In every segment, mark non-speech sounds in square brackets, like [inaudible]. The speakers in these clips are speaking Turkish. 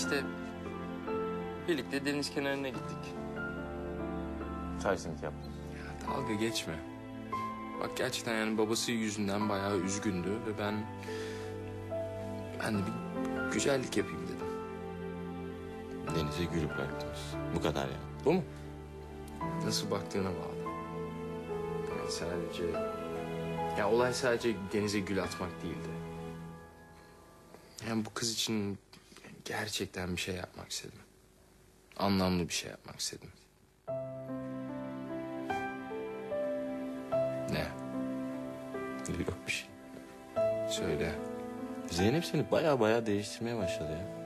işte birlikte deniz kenarına gittik. Çay simit yap. Ya dalga geçme. Bak gerçekten yani babası yüzünden bayağı üzgündü ve ben... Ben de bir güzellik yapayım dedim. Denize gül bıraktınız. Bu kadar ya. Bu mu? Nasıl baktığına bağlı. Yani sadece... Ya olay sadece denize gül atmak değildi. Yani bu kız için gerçekten bir şey yapmak istedim. Anlamlı bir şey yapmak istedim. Ne? Yok bir şey. Söyle. Zeynep seni baya baya değiştirmeye başladı ya.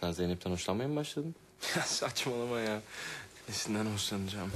Sen Zeynep'ten hoşlanmaya mı başladın? [laughs] Ya saçmalama ya. Nesinden hoşlanacağım.